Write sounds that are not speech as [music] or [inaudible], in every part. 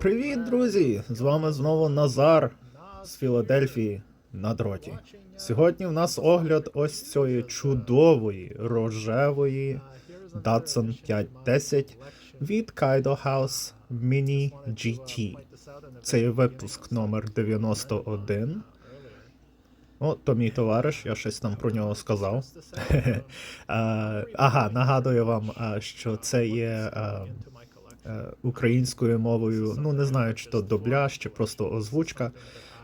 Привіт, друзі! З вами знову Назар з Філадельфії на дроті. Сьогодні в нас огляд ось цієї чудової рожевої Datsun 510 від Kaido House Mini GT. Це випуск номер 91. О, то мій товариш, я щось там про нього сказав. [laughs] Е, Ага, нагадую вам, що це є а, е, українською мовою. Ну не знаю, чи то дубляж, чи просто озвучка.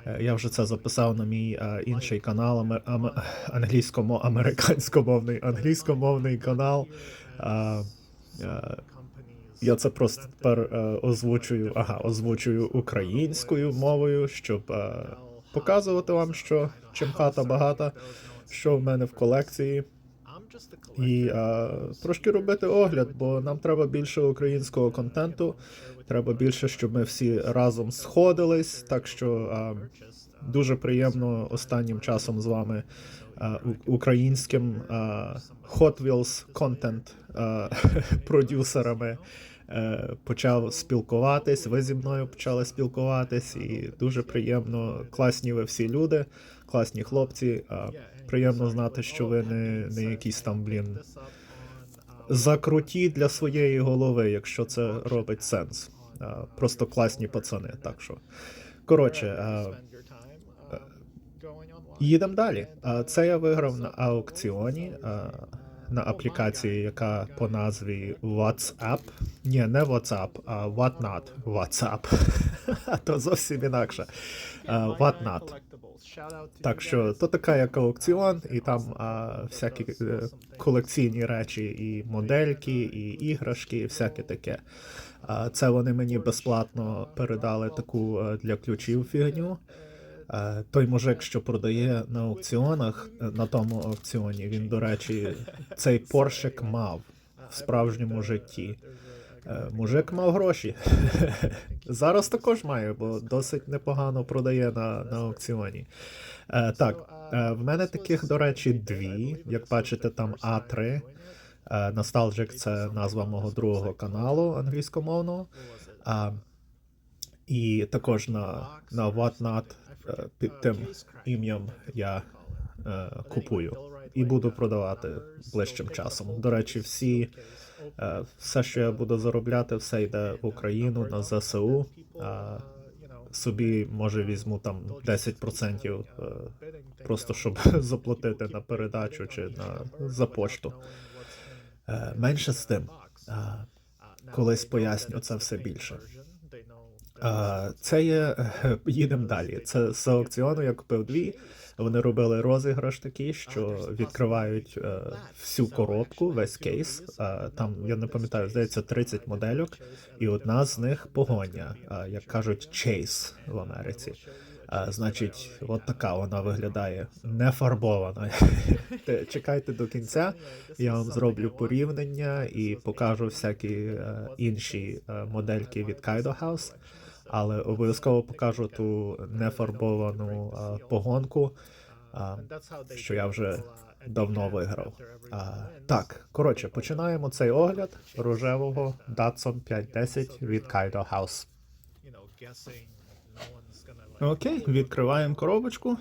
Е, Я вже це записав на мій е, інший канал, англійськомо американськомовний англійськомовний канал. Е, е, я це просто тепер е, озвучую, ага, озвучую українською мовою, щоб е, показувати вам, що чим хата багата, що в мене в колекції. І е, трошки робити огляд, бо нам треба більше українського контенту. Треба більше, щоб ми всі разом сходились. Так що е, дуже приємно останнім часом з вами у- українським е, Hot Wheels контент [laughs] продюсерами е, почав спілкуватись. Ви зі мною почали спілкуватись, і дуже приємно. Класні ви всі люди, класні хлопці. Приємно знати, що ви не, не якісь там, блін, закруті для своєї голови, якщо це робить сенс. Просто класні пацани. Так що. Коротше, е, їдемо далі. Це я виграв на аукціоні. На аплікації, яка по назві WhatsApp. Ні, не WhatsApp, а Whatnot WhatsApp. [laughs] То зовсім інакше. Whatnot. Так що то така як аукціон, і там а, всякі е, колекційні речі, і модельки, і іграшки, і всяке таке. А, це вони мені безплатно передали таку е, для ключів фігню. Е, той мужик, що продає на аукціонах, на тому аукціоні, він, до речі, цей поршик мав в справжньому житті. Е, Мужик мав гроші. [laughs] Зараз також має, бо досить непогано продає на, на аукціоні. Е, так, е, в мене таких, до речі, дві. Як бачите, там А3. Е, Nostalgic – це назва мого другого каналу англійськомовного. І також на, на Whatnot під тим ім'ям я купую і буду продавати ближчим часом. До речі, всі все, що я буду заробляти, все йде в Україну на ЗСУ. Собі може візьму там 10% е, просто щоб [laughs] заплатити на передачу чи на за пошту. Е, Менше з тим. Колись поясню це все більше. Це є [laughs] їдемо далі. Це з аукціону я купив дві. Вони робили розіграш такий, що відкривають е, всю коробку, весь кейс. Е, там я не пам'ятаю, здається, 30 модельок, і одна з них погоня, е, як кажуть, чейс в Америці. Е, значить, от така вона виглядає не фарбована. [laughs] Чекайте до кінця. Я вам зроблю порівняння і покажу всякі е, інші е, модельки від Kaido House. Але обов'язково покажу ту нефарбовану е, погонку, е, що я вже давно виграв. А, так, коротше, починаємо цей огляд рожевого Datsun 510 від Kaido House. Окей, відкриваємо коробочку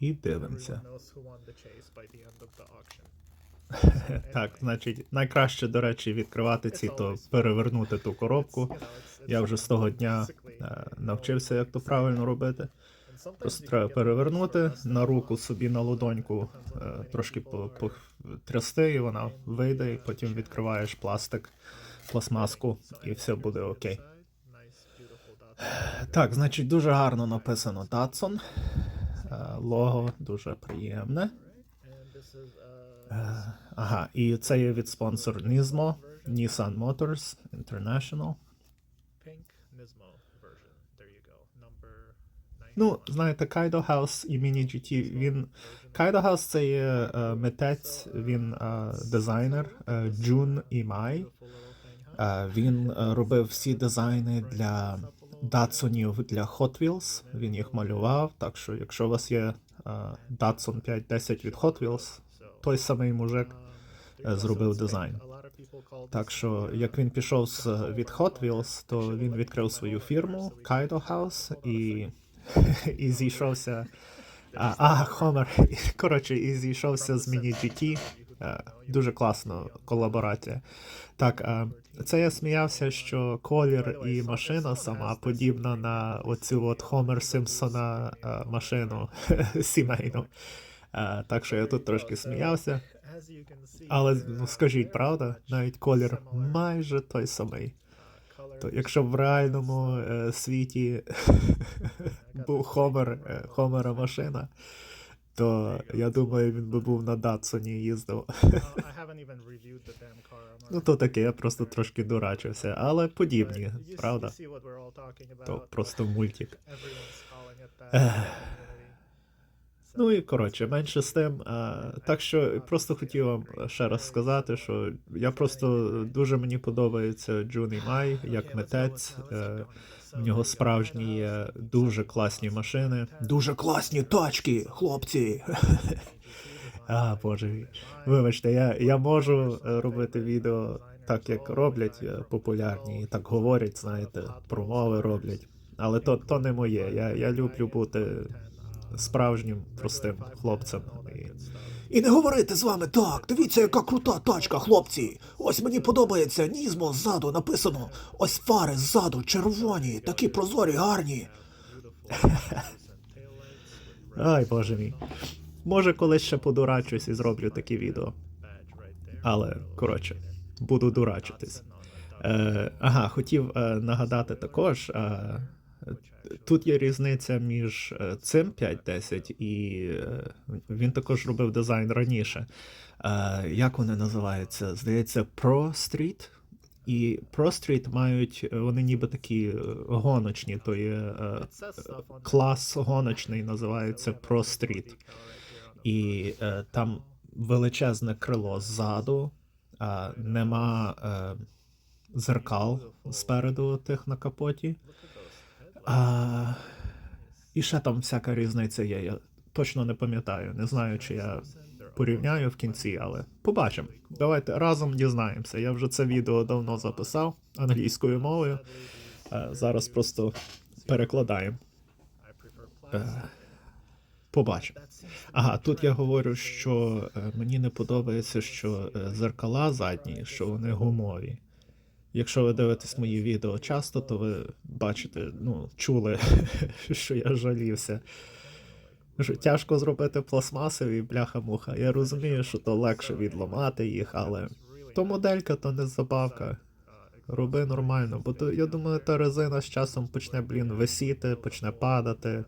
і дивимося. [laughs] Так, значить, найкраще, до речі, відкривати ці, то перевернути ту коробку. Я вже з того дня е, навчився, як то правильно робити. Просто треба перевернути на руку собі на ладоньку, е, трошки по- потрясти, і вона вийде, і потім відкриваєш пластик, пластмаску, і все буде окей. Так, значить, дуже гарно написано Datsun. Е, Лого дуже приємне. Е, Ага, і це є від спонсор Nismo, Nissan Motors International. Ну, знаєте, Kaido House і Mini GT, він. Kaido House це є е, митець, він е, дизайнер е, Джун Імай. Е, він е, робив всі дизайни для Датсонів для Hot Wheels. Він їх малював. Так що, якщо у вас є е, Datsun 510 від Hot Wheels, той самий мужик е, зробив дизайн. Так що, як він пішов з від Hot Wheels, то він відкрив свою фірму Kaido House і, [laughs] і зійшовся. А, а Хомер. [laughs] Коротше, і зійшовся з Mini GT. Е, Дуже класно колаборація. Так, е, це я сміявся, що колір і машина сама подібна на оцю от Хомер Симпсона е, машину [laughs] сімейну. Е, Так що я тут трошки сміявся. Але ну скажіть, правда, навіть колір майже той самий. То якщо б в реальному е, світі [laughs] [laughs] був Хомер, е, Хомера машина, то я думаю, він би був на Датсоні їздив. [laughs] Ну, то таке, я просто трошки дурачився, але подібні, правда? То просто мультик. Ну і коротше, менше з тим. А, так що просто хотів вам ще раз сказати, що я просто дуже мені подобається Джуні Май як митець. Е, в нього справжні є дуже класні машини. Дуже класні тачки, хлопці. [laughs] А, боже. Вибачте, я, я можу робити відео так, як роблять е, популярні, і так говорять, знаєте, промови роблять. Але то, то не моє. Я, я люблю бути справжнім простим хлопцем. І... Не говорити з вами так. Дивіться, яка крута тачка, хлопці. Ось мені подобається Нізмо ззаду написано. Ось фари ззаду червоні, такі прозорі, гарні. [laughs] Ай, боже мій. Може, колись ще подурачусь і зроблю такі відео. Але, коротше, буду дурачитись. Е, ага, хотів е, нагадати також. Е, тут є різниця між е, цим 5.10 і е, він також робив дизайн раніше. Е, як вони називаються? Здається, Pro Street. І Pro Street мають, вони ніби такі гоночні, то є клас гоночний називається Pro Street. І там величезне крило ззаду, нема зеркал спереду тих на капоті. А, і ще там всяка різниця є. Я точно не пам'ятаю. Не знаю, чи я порівняю в кінці, але побачимо. Давайте разом дізнаємося. Я вже це відео давно записав англійською мовою. Е, зараз просто перекладаємо. Е, побачимо. Ага, тут я говорю, що е, мені не подобається, що зеркала задні, що вони гумові. Якщо ви дивитесь мої відео часто, то ви бачите, ну, чули, [laughs] що я жалівся. Що тяжко зробити пластмасові бляха-муха. Я розумію, що то легше відламати їх, але то моделька, то не забавка. Роби нормально, бо то, я думаю, та резина з часом почне, блін, висіти, почне падати.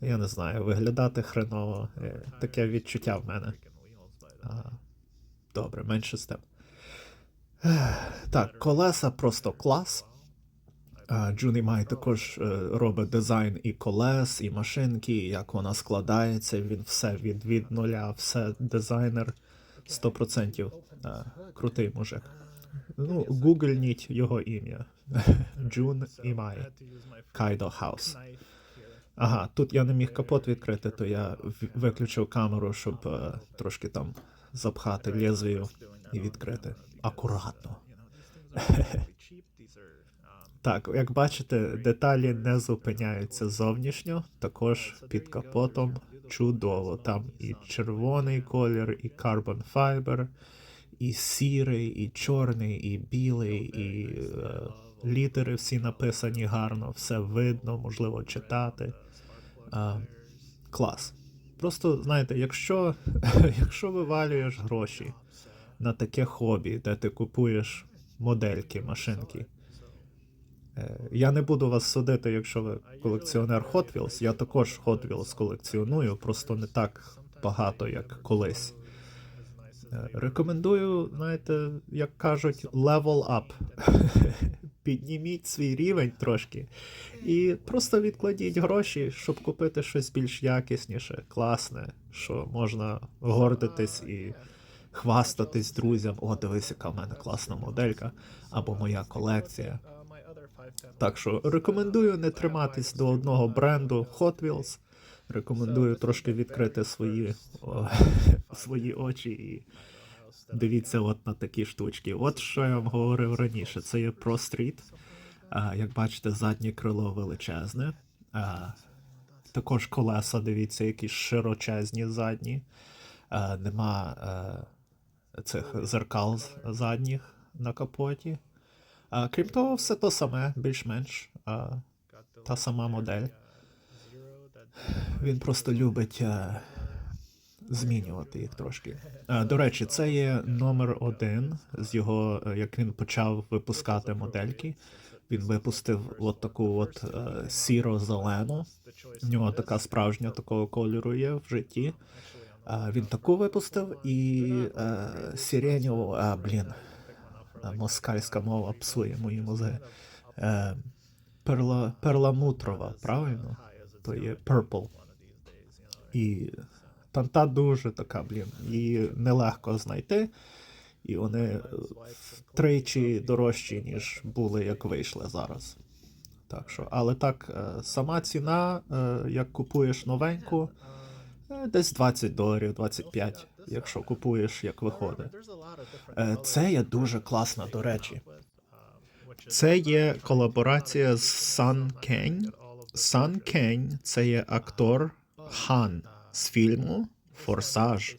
Я не знаю, виглядати хреново. Е, Таке відчуття в мене. Добре, менше з тим. Так, колеса просто клас. Джуні Май також е, робить дизайн і колес, і машинки, і як вона складається. Він все від, від нуля, все дизайнер 100%. Крутий мужик. Ну, гуглніть його ім'я. [laughs] Джун Імай. Кайдо Хаус. Ага, тут я не міг капот відкрити, то я виключив камеру, щоб е, трошки там запхати лезвію і відкрити. Акуратно. [laughs] Так, як бачите, деталі не зупиняються зовнішньо, також під капотом чудово. Там і червоний колір, і carbon fiber, і сірий, і чорний, і білий, і е, літери всі написані гарно, все видно, можливо читати. А, клас. Просто знаєте, якщо, [laughs] якщо вивалюєш гроші на таке хобі, де ти купуєш модельки, машинки. Е, Я не буду вас судити, якщо ви колекціонер Hot Wheels. Я також Hot Wheels колекціоную, просто не так багато, як колись. Е, Рекомендую, знаєте, як кажуть, level up. [laughs] Підніміть свій рівень трошки і просто відкладіть гроші, щоб купити щось більш якісніше, класне, що можна гордитись і хвастатись друзям. О, дивись, яка в мене класна моделька, або моя колекція. Так що рекомендую не триматись до одного бренду Hot Wheels. Рекомендую трошки відкрити свої, о, [laughs] свої очі і дивіться от на такі штучки. От що я вам говорив раніше. Це є Pro Street. А, як бачите, заднє крило величезне. А, також колеса, дивіться, які широчезні задні. А, нема е, цих зеркал задніх на капоті. А, крім того, все то саме, більш-менш. А, та сама модель. Він просто любить е, змінювати їх трошки. Е, до речі, це є номер один з його, е, як він почав випускати модельки. Він випустив от таку от е, сіро-зелену. В нього така справжня такого кольору є в житті. Е, він таку випустив і е, а блін, москальська мова псує мої мозги. Е, перла, перламутрова, правильно? То є purple. І там та дуже така, блін, її нелегко знайти. І вони втричі дорожчі, ніж були, як вийшли зараз. Так що, але так, е, сама ціна, як купуєш новеньку, десь 20 доларів, 25, якщо купуєш, як виходить. Е, Це є дуже класно, до речі. Це є колаборація з Сан Кень. Сан Кень це є актор Хан з фільму Форсаж.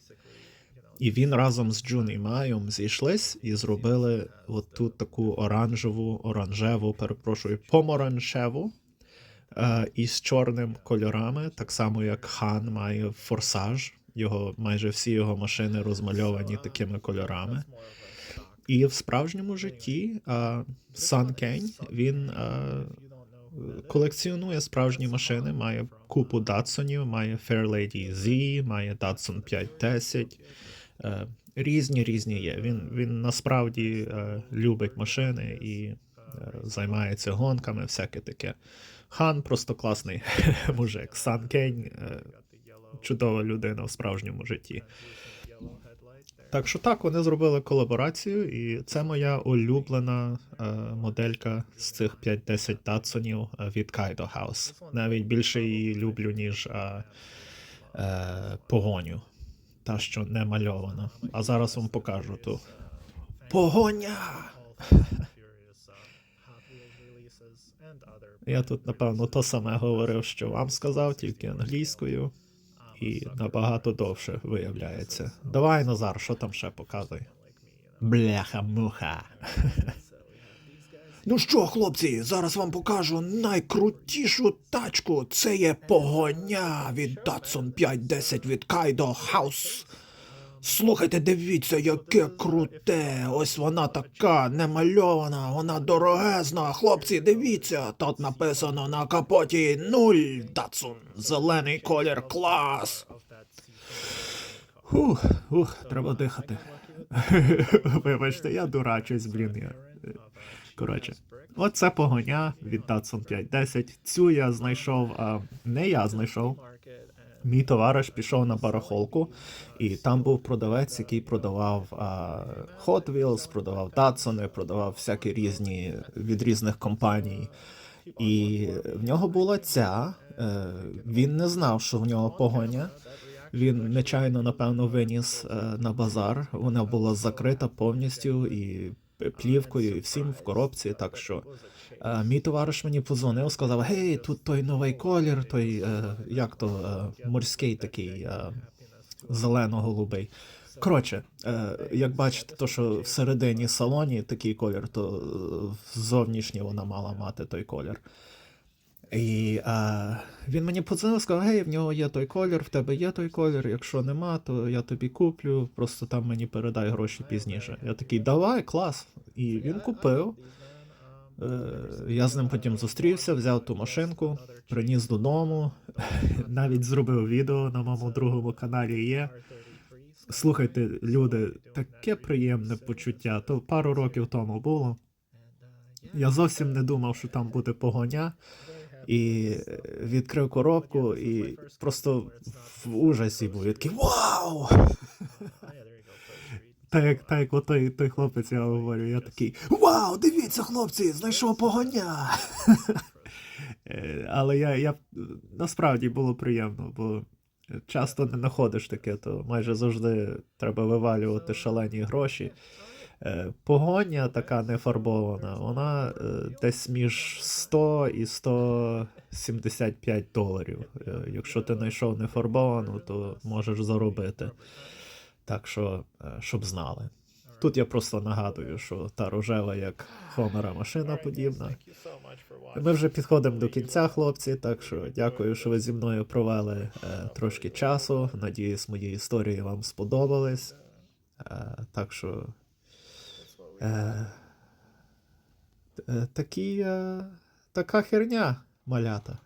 І він разом з Джуні Маєм зійшлись і зробили от тут таку оранжеву, оранжеву, перепрошую, помаранчеву е, із чорним кольорами, так само як Хан має форсаж. Його майже всі його машини розмальовані такими кольорами. І в справжньому житті е, Сан Кень він е, колекціонує справжні машини, має купу Датсонів, має Fairlady Z, має Datsun 510. Е, різні різні є. Він, він насправді е, любить машини і е, займається гонками, всяке таке. Хан просто класний [laughs] мужик. Сан Кень е, чудова людина в справжньому житті. Так що так, вони зробили колаборацію, і це моя улюблена е, моделька з цих 5-10 Датсонів е, від Kaido House. Навіть більше її люблю, ніж е, е, погоню. Та, що не мальована. А зараз вам покажу ту. Погоня! [laughs] Я тут, напевно, то саме говорив, що вам сказав, тільки англійською. І набагато довше виявляється. Давай, Назар, що там ще показуй? Бляха-муха. Ну що, хлопці, зараз вам покажу найкрутішу тачку. Це є погоня від Datsun 510 від Kaido House. Слухайте, дивіться, яке круте. Ось вона така немальована, вона дорогезна. Хлопці, дивіться, тут написано на капоті нуль Datsun. Зелений колір клас. Ух, ух, треба дихати. [laughs] Вибачте, я дурачусь, блін. Я... е, Коротше, оце погоня від Datsun 510. Цю я знайшов, а, не я знайшов. Мій товариш пішов на барахолку, і там був продавець, який продавав а, Hot Wheels, продавав Datsun, продавав всякі різні від різних компаній. І в нього була ця. Е, він не знав, що в нього погоня. Він нечайно, напевно, виніс е, на базар. Вона була закрита повністю і плівкою, і всім в коробці. Так що е, мій товариш мені подзвонив, сказав: Гей, тут той новий колір, той е, як то е, морський такий е, зелено-голубий. Коротше, е, як бачите, то що всередині салоні такий колір, то е, зовнішнє вона мала мати той колір. І а, він мені подзвонив, сказав, гей, в нього є той колір, в тебе є той колір. Якщо нема, то я тобі куплю, просто там мені передай гроші пізніше. Я такий, давай, клас. І він купив. Е, я з ним потім зустрівся, взяв ту машинку, приніс додому, [laughs] навіть зробив відео на моєму другому каналі є. Слухайте, люди, таке приємне почуття. То пару років тому було. Я зовсім не думав, що там буде погоня. І відкрив коробку, і просто в ужасі був. Такий вау! [laughs] Так як, так як той, той хлопець, я говорю, я такий. Вау, дивіться, хлопці, знайшов погоня. [laughs] Е, Але я, я насправді було приємно, бо часто не знаходиш таке, то майже завжди треба вивалювати шалені гроші. Е, Погоня така нефарбована, вона е, десь між 100 і 175 доларів. Якщо ти знайшов нефарбовану, то можеш заробити. Так що, е, щоб знали. Тут я просто нагадую, що та рожева, як Хомера машина подібна. Ми вже підходимо до кінця, хлопці. Так що дякую, що ви зі мною провели е, трошки часу. Надіюсь, мої історії вам сподобались. Е, так що. Е, е, такі, е, така херня, малята.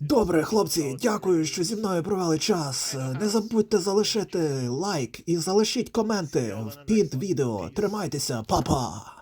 Добре, хлопці, дякую, що зі мною провели час. Не забудьте залишити лайк і залишіть коменти під відео. Тримайтеся, па-па!